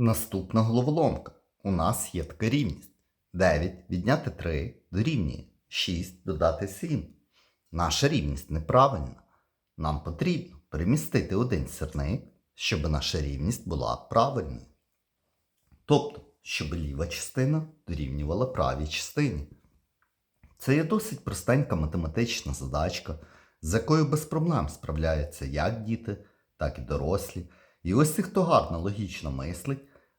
Наступна головоломка. У нас є така рівність. 9 відняти 3 дорівнює 6 додати 7. Наша рівність неправильна. Нам потрібно перемістити один сірник, щоб наша рівність була правильною. Тобто, щоб ліва частина дорівнювала правій частині. Це є досить простенька математична задачка, з якою без проблем справляються як діти, так і дорослі. І ось ті, хто гарно логічно мислить,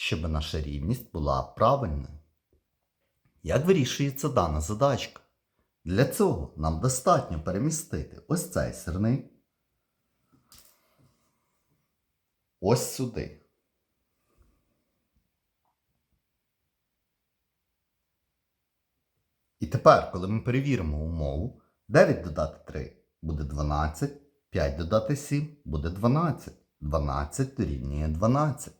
щоб наша рівність була правильною. Як вирішується дана задачка? Для цього нам достатньо перемістити ось цей сирник ось сюди. І тепер, коли ми перевіримо умову, 9 додати 3 буде 12, 5 додати 7 буде 12. 12 дорівнює 12.